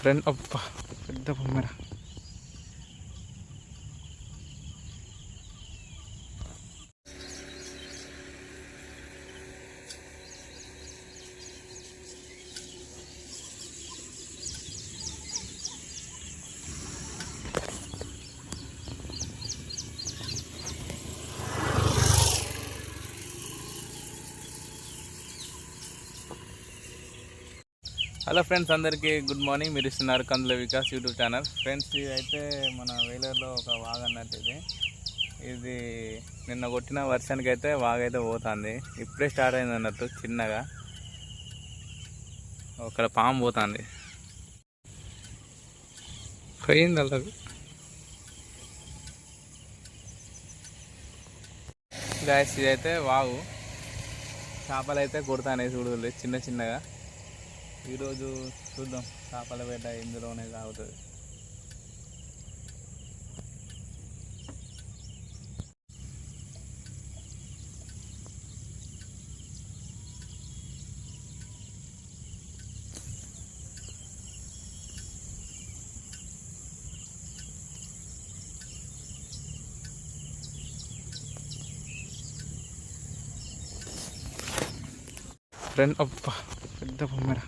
Friend అబ్బా పెద్ద బొమ్మరా హలో ఫ్రెండ్స్ అందరికీ గుడ్ మార్నింగ్. మీరు ఇస్తున్నారు Kandula Vikas YouTube channel. Friends ఇది అయితే మన వేలర్లో ఒక వాగ్ అన్నట్టు ఇది. ఇది నిన్న కొట్టిన వర్షానికి అయితే వాగ్ అయితే పోతుంది. ఇప్పుడే స్టార్ట్ అయింది అన్నట్టు చిన్నగా. అక్కడ పాము పోతుంది. పోయింది అలా గాయస్ ఇది అయితే వాగు. చేపలు అయితే కొడతానే చూడదు చిన్న చిన్నగా. ఈరోజు చూద్దాం చేపల వేట ఇందులోనే సాగుతుంది. ఫ్రెండ్ అబ్బా పెద్ద బొమ్మరా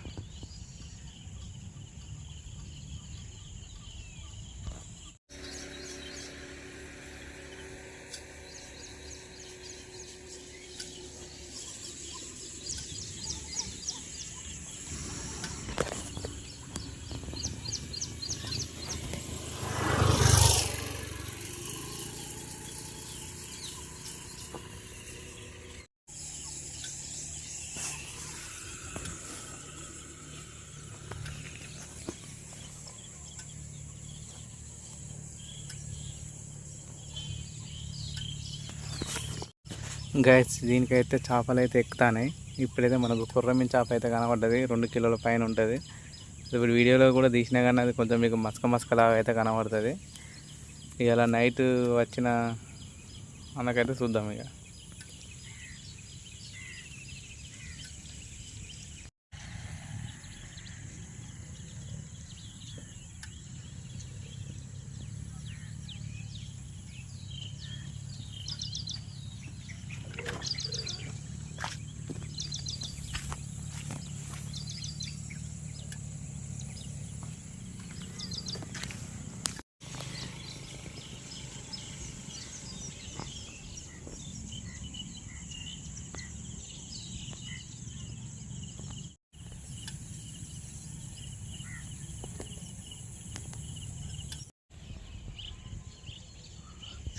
గైస్ దీనికైతే చేపలు అయితే ఎక్కుతాయి ఇప్పుడైతే మనకు కుర్రమీన్ చేప అయితే కనబడ్డది. రెండు కిలోల పైన ఉంటుంది. ఇప్పుడు వీడియోలో కూడా తీసినా కానీ అది కొంచెం మీకు మసక మసకలాగా అయితే కనబడుతుంది. ఇవాళ నైట్ వచ్చిన మనకైతే చూద్దాం ఇక.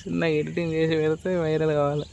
చిన్న ఎడిటింగ్ చేసి పెడితే వైరల్ కావాలి.